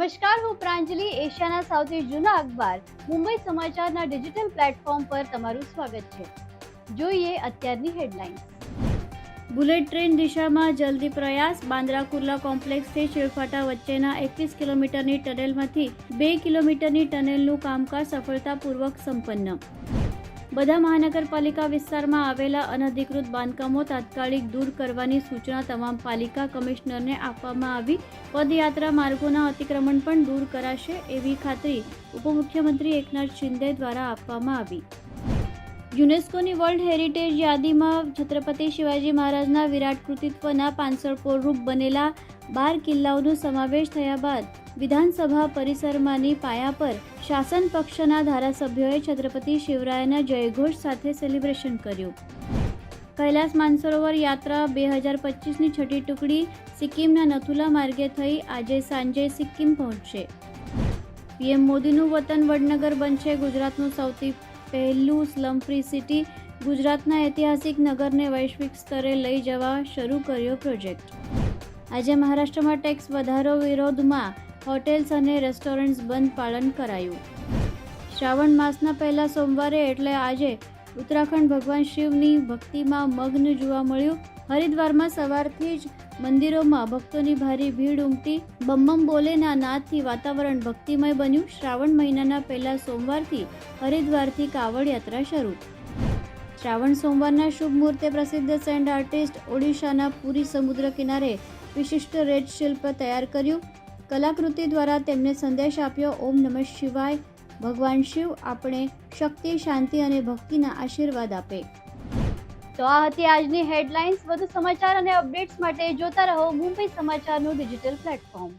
નમસ્કાર, હું પ્રાંજલિ, એશિયાના સૌથી જૂના અખબાર, મુંબઈ સમાચારના ડિજિટલ પ્લેટફોર્મ પર તમારું સ્વાગત છે. જોઈએ અત્યારની હેડલાઇન્સ. બુલેટ ટ્રેન દિશામાં જલ્દી પ્રયાસ બાંદ્રા કુર્લા કોમ્પ્લેક્સથી શેરફાટા વચ્ચેના એકવીસ કિલોમીટરની ટનેલમાંથી બે કિલોમીટરની ટનેલનું કામકાજ સફળતાપૂર્વક સંપન્ન. બધા મહાનગરપાલિકા વિસ્તારમાં આવેલા અનધિકૃત બાંધકામો તાત્કાલિક દૂર કરવાની સૂચના તમામ પાલિકા કમિશનરને આપવામાં આવી. પદયાત્રા માર્ગોના અતિક્રમણ પણ દૂર કરાશે એવી ખાતરી ઉપમુખ્યમંત્રી એકનાથ શિંદે દ્વારા આપવામાં આવી. યુનેસ્કોની વર્લ્ડ હેરિટેજ યાદીમાં છત્રપતિ શિવાજી મહારાજના વિરાટ કૃતિત્વના પાંસઠ રૂપ બનેલા બાર કિલ્લાઓનો સમાવેશ થયા બાદ વિધાનસભા પરિસરમાંની પાયા પર શાસન પક્ષના ધારાસભ્યોએ છત્રપતિ શિવરાયના જયઘોષ સાથે સેલિબ્રેશન કર્યું. કૈલાસ માનસરોવર યાત્રા બે હજાર પચીસની છઠ્ઠી ટુકડી સિક્કિમના નથુલા માર્ગે થઈ આજે સાંજે સિક્કિમ પહોંચશે. પીએમ મોદીનું વતન વડનગર બનશે ગુજરાતનું સૌથી પહેલું સ્લમ ફ્રી સિટી. ગુજરાતના ઐતિહાસિક નગરને વૈશ્વિક સ્તરે લઈ જવા શરૂ કર્યો પ્રોજેક્ટ. આજે મહારાષ્ટ્રમાં ટેક્સ વધારો વિરોધમાં હોટેલ્સ અને રેસ્ટોરન્ટ્સ બંધ પાલન કરાયું. શ્રાવણ માસના પહેલા સોમવારે એટલે આજે ઉત્તરાખંડ ભગવાન શિવની ભક્તિમાં મગ્ન જોવા મળ્યું. હરિદ્વારમાં સવારથી જ મંદિરોમાં ભક્તોની ભારે ભીડ ઉમટી. બમ બમ બોલેના નાદથી વાતાવરણ ભક્તિમય બન્યું. શ્રાવણ મહિનાના પહેલા સોમવારથી હરિદ્વારથી કાવડ યાત્રા શરૂ. શ્રાવણ સોમવારના શુભ મુહૂર્તે પ્રસિદ્ધ સેન્ડ આર્ટિસ્ટ ઓડિશાના પુરી સમુદ્ર કિનારે વિશિષ્ટ રેડ શિલ્પ તૈયાર કર્યું. કલાકૃતિ દ્વારા તેમને સંદેશ આપ્યો. ઓમ નમઃ શિવાય. ભગવાન શિવ આપણે શક્તિ, શાંતિ અને ભક્તિના આશીર્વાદ આપે. તો આ હતી આજની હેડલાઇન્સ વધુ સમાચાર અને અપડેટ્સ માટે જોતા રહો મુંબઈ સમાચારનું ડિજિટલ પ્લેટફોર્મ